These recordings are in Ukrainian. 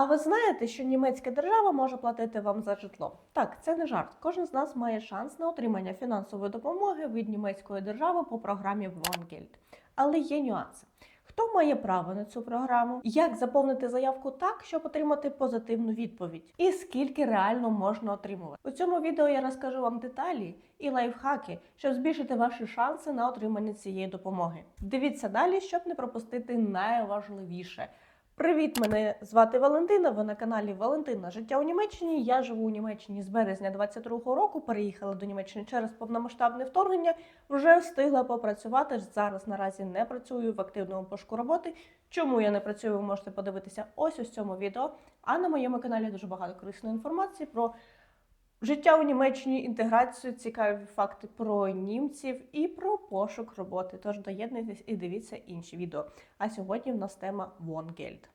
А ви знаєте, що німецька держава може платити вам за житло? Так, це не жарт. Кожен з нас має шанс на отримання фінансової допомоги від німецької держави по програмі Wohngeld. Але є нюанси. Хто має право на цю програму? Як заповнити заявку так, щоб отримати позитивну відповідь? І скільки реально можна отримувати? У цьому відео я розкажу вам деталі і лайфхаки, щоб збільшити ваші шанси на отримання цієї допомоги. Дивіться далі, щоб не пропустити найважливіше. Привіт, мене звати Валентина. Ви на каналі Валентина Життя у Німеччині. Я живу у Німеччині з березня 22-го року. Переїхала до Німеччини через повномасштабне вторгнення. Вже встигла попрацювати. Зараз наразі не працюю в активному пошуку роботи. Чому я не працюю, ви можете подивитися ось у цьому відео. А на моєму каналі дуже багато корисної інформації про життя у Німеччині, інтеграцію, цікаві факти про німців і про пошук роботи. Тож доєднуйтесь і дивіться інші відео. А сьогодні в нас тема Вонгельд.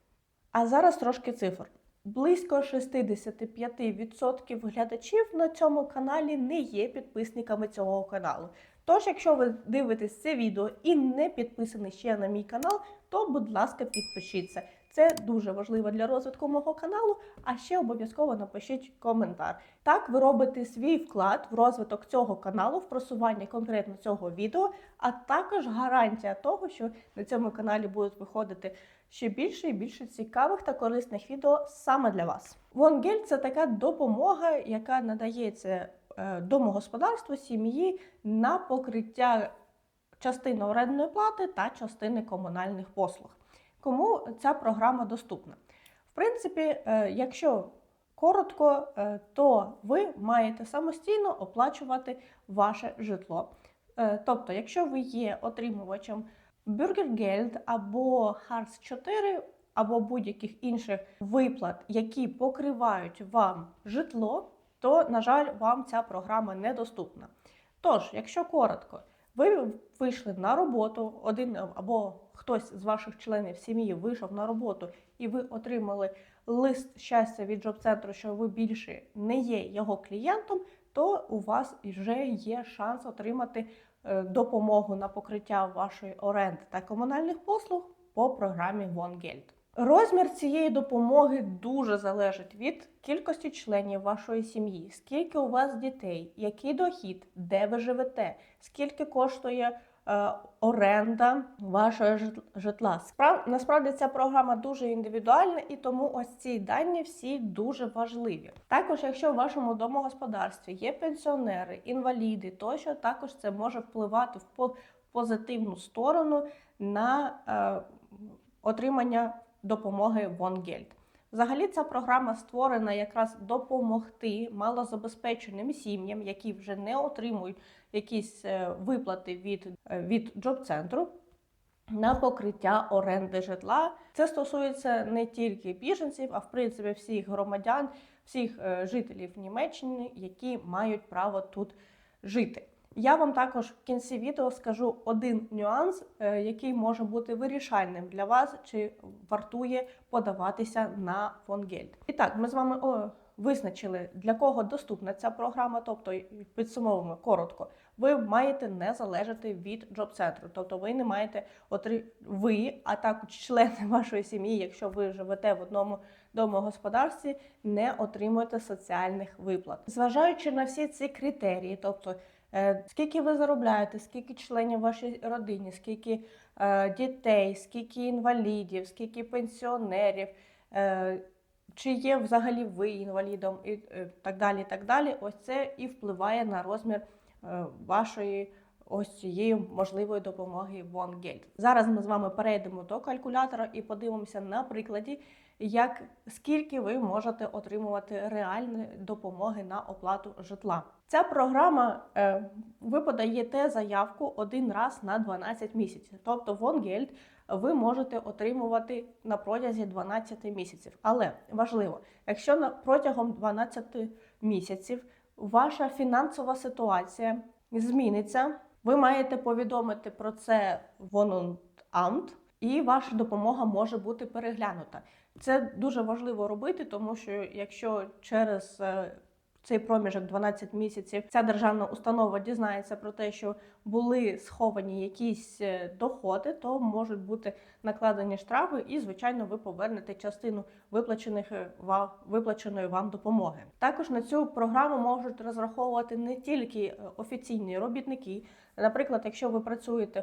А зараз трошки цифр. Близько 65% глядачів на цьому каналі не є підписниками цього каналу. Тож, якщо ви дивитесь це відео і не підписані ще на мій канал, то будь ласка, підпишіться. Це дуже важливо для розвитку мого каналу. А ще обов'язково напишіть коментар. Так, ви робите свій вклад в розвиток цього каналу, в просування конкретно цього відео, а також гарантія того, що на цьому каналі будуть виходити ще більше і більше цікавих та корисних відео саме для вас. Вонгель це така допомога, яка надається е, домогосподарству сім'ї на покриття частини орендної плати та частини комунальних послуг. Кому ця програма доступна? В принципі, е, якщо коротко, е, то ви маєте самостійно оплачувати ваше житло. Е, Тобто, якщо ви є отримувачем Bürgergeld або Hartz 4, або будь-яких інших виплат, які покривають вам житло, то, на жаль, вам ця програма недоступна. Тож, якщо коротко, ви вийшли на роботу, один або хтось з ваших членів сім'ї вийшов на роботу, і ви отримали лист щастя від джоб-центру, що ви більше не є його клієнтом, то у вас вже є шанс отримати е, допомогу на покриття вашої оренди та комунальних послуг по програмі Wohngeld. Розмір цієї допомоги дуже залежить від кількості членів вашої сім'ї, скільки у вас дітей, який дохід, де ви живете, скільки коштує е, оренда вашого житла. Справ насправді ця програма дуже індивідуальна, і тому ось ці дані всі дуже важливі. Також, якщо в вашому домогосподарстві є пенсіонери, інваліди, тощо також це може впливати в позитивну сторону на е, отримання допомоги Вонгельд. Взагалі, ця програма створена якраз допомогти малозабезпеченим сім'ям, які вже не отримують якісь е, виплати від, е, від джоб-центру на покриття оренди житла. Це стосується не тільки біженців, а в принципі всіх громадян, всіх е, жителів Німеччини, які мають право тут жити. Я вам також в кінці відео скажу один нюанс, е, який може бути вирішальним для вас, чи вартує подаватися на Фонгельд. І так, ми з вами о, визначили, для кого доступна ця програма, тобто підсумовуємо коротко. Ви маєте не залежати від джоб-центру, тобто ви не маєте отри... ви, а також члени вашої сім'ї, якщо ви живете в одному домогосподарстві, не отримуєте соціальних виплат. Зважаючи на всі ці критерії, тобто Скільки ви заробляєте, скільки членів вашої родини, скільки е, дітей, скільки інвалідів, скільки пенсіонерів, е, чи є взагалі ви інвалідом і е, так далі. так далі. Ось це і впливає на розмір е, вашої ось цієї можливої допомоги Вонгельд. Зараз ми з вами перейдемо до калькулятора і подивимося на прикладі, як скільки ви можете отримувати реальної допомоги на оплату житла. Ця програма е, ви подаєте заявку один раз на 12 місяців. Тобто Вонгельд ви можете отримувати на протязі 12 місяців. Але важливо, якщо на протягом 12 місяців ваша фінансова ситуація зміниться, ви маєте повідомити про це Вонунд-Амт, і ваша допомога може бути переглянута. Це дуже важливо робити, тому що якщо через е, цей проміжок 12 місяців ця державна установа дізнається про те, що були сховані якісь е, доходи, то можуть бути накладені штрафи, і звичайно, ви повернете частину виплачених е, виплаченої вам допомоги. Також на цю програму можуть розраховувати не тільки офіційні робітники. Наприклад, якщо ви працюєте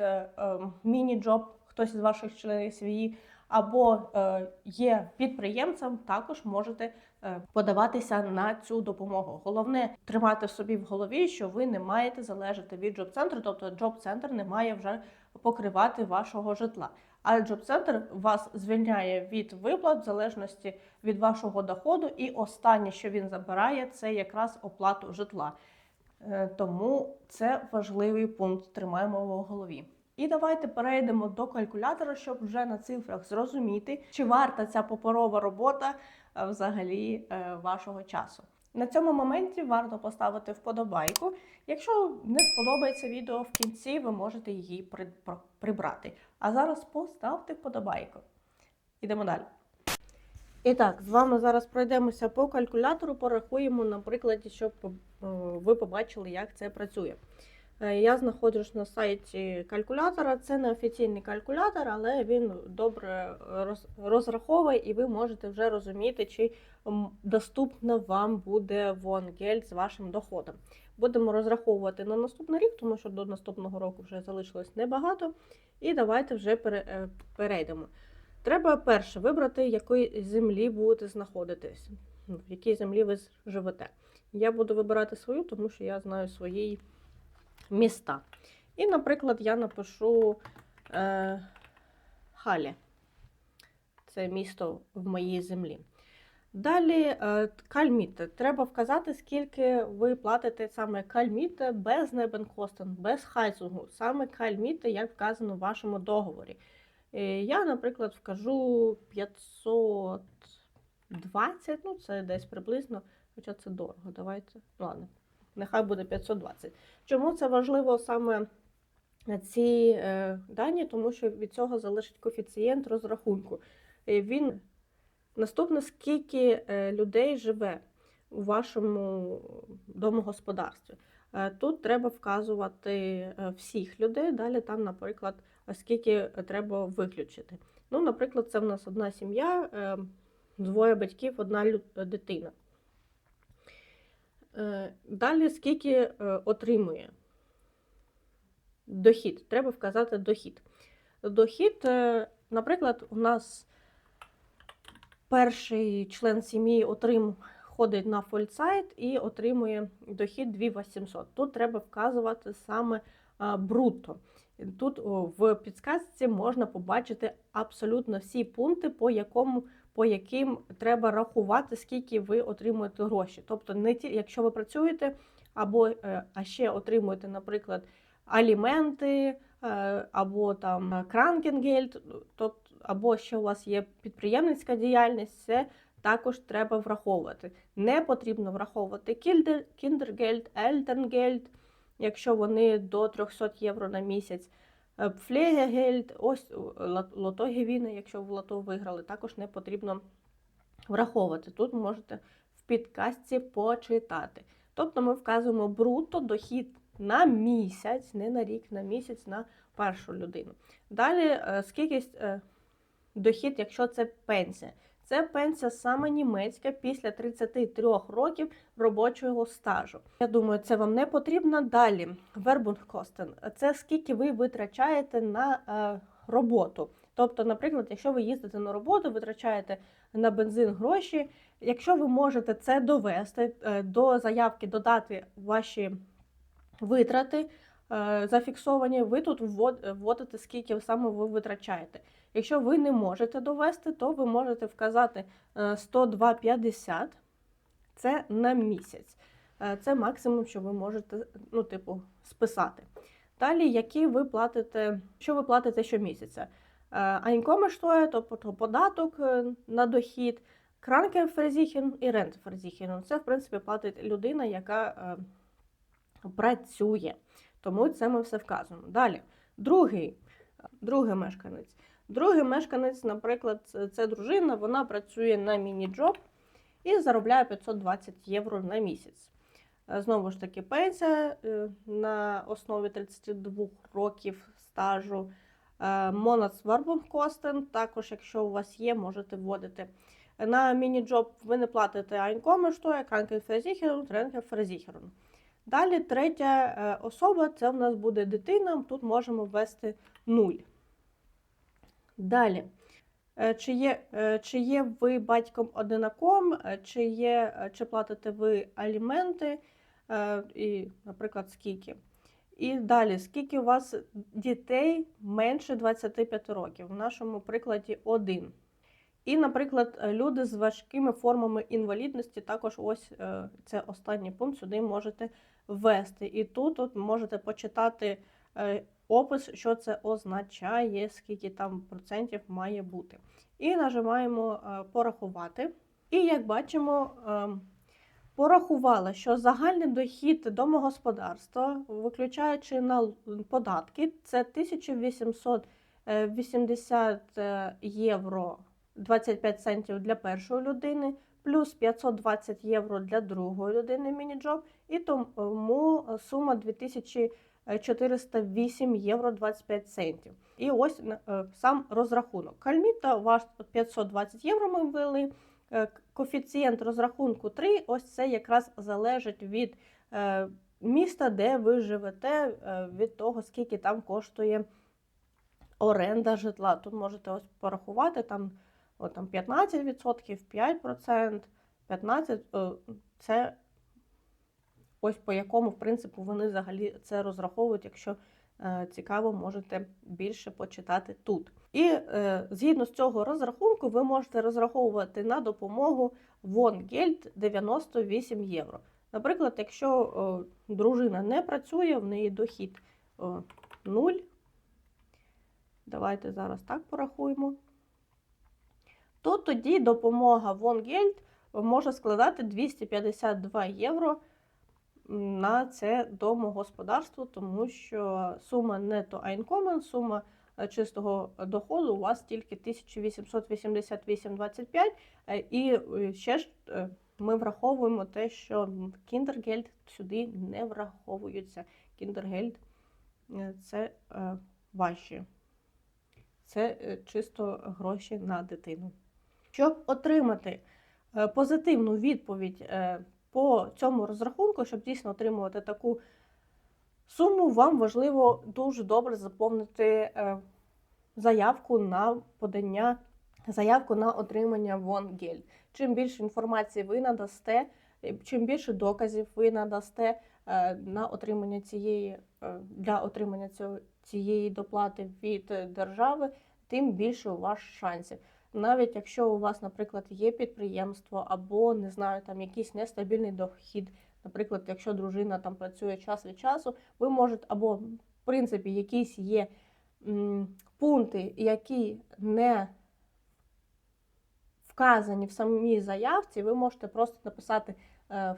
е, ем, міні-джоб, хтось із ваших членів сім'ї, або е, є підприємцем, також можете е, подаватися на цю допомогу. Головне тримати собі в голові, що ви не маєте залежати від джоб-центру, тобто джоб-центр не має вже покривати вашого житла. А джоб-центр вас звільняє від виплат в залежності від вашого доходу, і останнє, що він забирає, це якраз оплату житла. Е, Тому це важливий пункт, тримаємо в голові. І давайте перейдемо до калькулятора, щоб вже на цифрах зрозуміти, чи варта ця паперова робота е, взагалі е, вашого часу. На цьому моменті варто поставити вподобайку. Якщо не сподобається відео в кінці, ви можете її при- прибрати. А зараз поставте вподобайку. Ідемо далі. І так, з вами зараз пройдемося по калькулятору, порахуємо на прикладі, щоб ви побачили, як це працює. Е, Я знаходжусь на сайті калькулятора. Це не офіційний калькулятор, але він добре розраховує, і ви можете вже розуміти, чи м, доступно вам буде Вонгель з вашим доходом. Будемо розраховувати на наступний рік, тому що до наступного року вже залишилось небагато. І давайте вже е, перейдемо. Треба перше вибрати, якої землі будете знаходитись, в якій землі ви живете. Я буду вибирати свою, тому що я знаю свої міста. І, наприклад, я напишу е, Халі. Це місто в моїй землі. Далі е, кальміте. Треба вказати, скільки ви платите саме кальміте без небенкостен, без хайзугу. Саме кальміте, як вказано в вашому договорі. Е, Я, наприклад, вкажу 520, ну це десь приблизно, хоча це дорого. Давайте. Ладно, нехай буде 520. Чому це важливо саме ці е, дані? Тому що від цього залежить коефіцієнт розрахунку. Е, Він наступне, скільки е, людей живе у вашому домогосподарстві. Тут треба вказувати всіх людей. Далі там, наприклад, скільки треба виключити. Ну, наприклад, це в нас одна сім'я, двоє батьків, одна дитина. Е, Далі скільки е, отримує дохід. Треба вказати дохід. Дохід, е, наприклад, у нас перший член сім'ї отрим, ходить на фольцайт і отримує дохід 2800. Тут треба вказувати саме брутто. Тут в підсказці можна побачити абсолютно всі пункти, по якому по яким треба рахувати, скільки ви отримуєте гроші. Тобто, не ті, якщо ви працюєте, або е, а ще отримуєте, наприклад, аліменти, е, або там кранкенгельд, тобто, або ще у вас є підприємницька діяльність, це також треба враховувати. Не потрібно враховувати кіндергельд, ельтернгельд, якщо вони до 300 євро на місяць. Е, Пфлегегельд, ось е, лотогевіни, якщо в лото виграли, також не потрібно враховувати. Тут можете в підкастці почитати. Тобто ми вказуємо бруто дохід на місяць, не на рік, на місяць на першу людину. Далі е, скільки е, дохід, якщо це пенсія. Це пенсія саме німецька після 33 років робочого стажу. Я думаю, це вам не потрібно. Далі вербунгкостен. Це скільки ви витрачаєте на е, роботу. Тобто, наприклад, якщо ви їздите на роботу, витрачаєте на бензин гроші. Якщо ви можете це довести е, до заявки, додати ваші витрати зафіксовані, ви тут вводите, скільки саме ви витрачаєте. Якщо ви не можете довести, то ви можете вказати е, 102,50 це на місяць. Е, Це максимум, що ви можете ну, типу, списати. Далі, які ви платите, що ви платите щомісяця? Айнкомештоє, тобто податок е, на дохід, кранкенферзіхен і рентферзіхен. Це, в принципі, платить людина, яка е, працює. Тому це ми все вказуємо. Далі, другий, другий мешканець. Другий мешканець, наприклад, це- дружина, вона працює на міні-джоб. і заробляє 520 євро на місяць. Е, Знову ж таки, пенсія е, на основі 32 років стажу. Е, Монацварбункостен, також, якщо у вас є, можете вводити. На міні-джоб ви не платите Einkommensteuer, Krankenversicherung, Rentenversicherung. Далі третя е, особа це в нас буде дитина. Тут можемо ввести 0. Далі. Е, Чи є, е, чи є ви батьком одинаком, е, чи, є, чи платите ви аліменти, і, наприклад, скільки. І далі, скільки у вас дітей менше 25 років? В нашому прикладі один. І, наприклад, люди з важкими формами інвалідності, також ось це останній пункт, сюди можете ввести. І тут от можете почитати е, опис, що це означає, скільки там процентів має бути. І нажимаємо е, порахувати. І як бачимо, е, порахувала, що загальний дохід домогосподарства, виключаючи на податки, це 1880 е, євро 25 центів для першої людини, плюс 520 євро для другої людини міні-джоб, і тому сума 2408 євро 25 центів. І ось е, сам розрахунок. Кальміта ваш 520 євро ми ввели. Е, Коефіцієнт розрахунку 3, ось це якраз залежить від е, міста, де ви живете, е, від того, скільки там коштує оренда житла. Тут можете ось порахувати там, о, там 15%, 5%, 15% е, це ось по якому в принципі вони взагалі це розраховують, якщо е, цікаво, можете більше почитати тут. І е, згідно з цього розрахунку, ви можете розраховувати на допомогу Вонгельд 98 євро. Наприклад, якщо дружина не працює, в неї дохід о, 0. Давайте зараз так порахуємо. То тоді допомога Вонгельд може складати 252 євро на це домогосподарство, тому що сума нето Einkommen, сума е, чистого доходу у вас тільки 1888,25. Е, І е, ще ж ми враховуємо те, що кіндергельд сюди не враховуються. Кіндергельд це ваші. Це чисто гроші на дитину. Щоб отримати позитивну відповідь по цьому розрахунку, щоб дійсно отримувати таку суму, вам важливо дуже добре заповнити е, заявку на подання, заявку на отримання Вонгель. Чим більше інформації ви надасте, е, чим більше доказів ви надасте е, на отримання цієї для отримання цієї доплати від держави, тим більше у вас шансів. Навіть якщо у вас, наприклад, є підприємство або не знаю, там якийсь нестабільний дохід, наприклад, якщо дружина там працює час від часу, ви можете або в принципі якісь є м, пункти, які не вказані в самій заявці, ви можете просто написати е,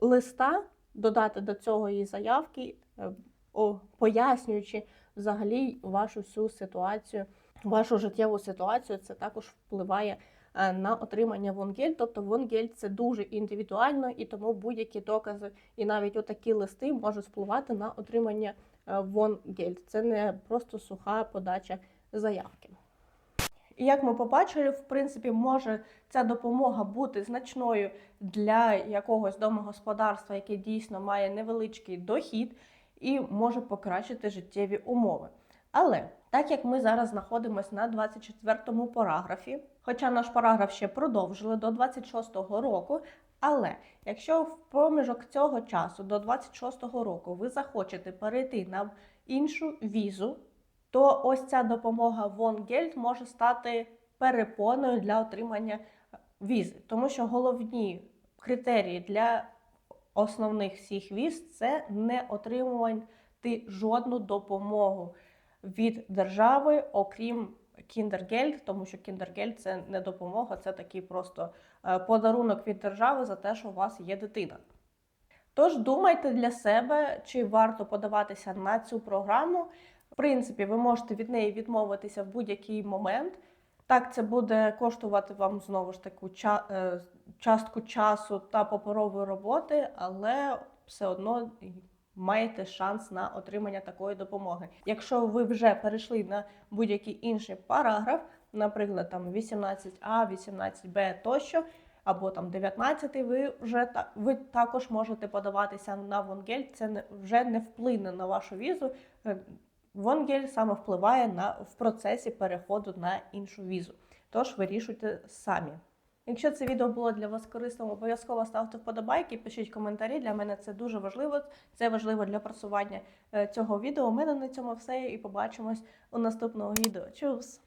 листа, додати до цього її заявки, е, пояснюючи взагалі вашу всю ситуацію, вашу життєву ситуацію, це також впливає е, на отримання Вонгель. Тобто Вонгель це дуже індивідуально, і тому будь-які докази і навіть отакі листи можуть впливати на отримання е, Вонгель. Це не просто суха подача заявки. І як ми побачили, в принципі, може ця допомога бути значною для якогось домогосподарства, яке дійсно має невеличкий дохід і може покращити життєві умови. Але так як ми зараз знаходимося на 24-му параграфі, хоча наш параграф ще продовжили до 26-го року, але якщо в проміжок цього часу до 26-го року ви захочете перейти на іншу візу, то ось ця допомога Вонгельд може стати перепоною для отримання візи, тому що головні критерії для основних всіх віз це не отримувати жодну допомогу від держави, окрім Кіндергельд, тому що Кіндергельд це не допомога, це такий просто е, подарунок від держави за те, що у вас є дитина. Тож думайте для себе, чи варто подаватися на цю програму. В принципі, ви можете від неї відмовитися в будь-який момент. Так, це буде коштувати вам знову ж таку е, частку часу та паперової роботи, але все одно маєте шанс на отримання такої допомоги. Якщо ви вже перейшли на будь-який інший параграф, наприклад, там 18А, 18Б тощо, або там 19, ви вже ви також можете подаватися на Вонгель. Це вже не вплине на вашу візу. Е, Вонгель саме впливає на в процесі переходу на іншу візу. Тож вирішуйте самі. Якщо це відео було для вас корисним, обов'язково ставте вподобайки, пишіть коментарі. Для мене це дуже важливо. Це важливо для просування е, цього відео. У мене на цьому все і побачимось у наступного відео. Чус!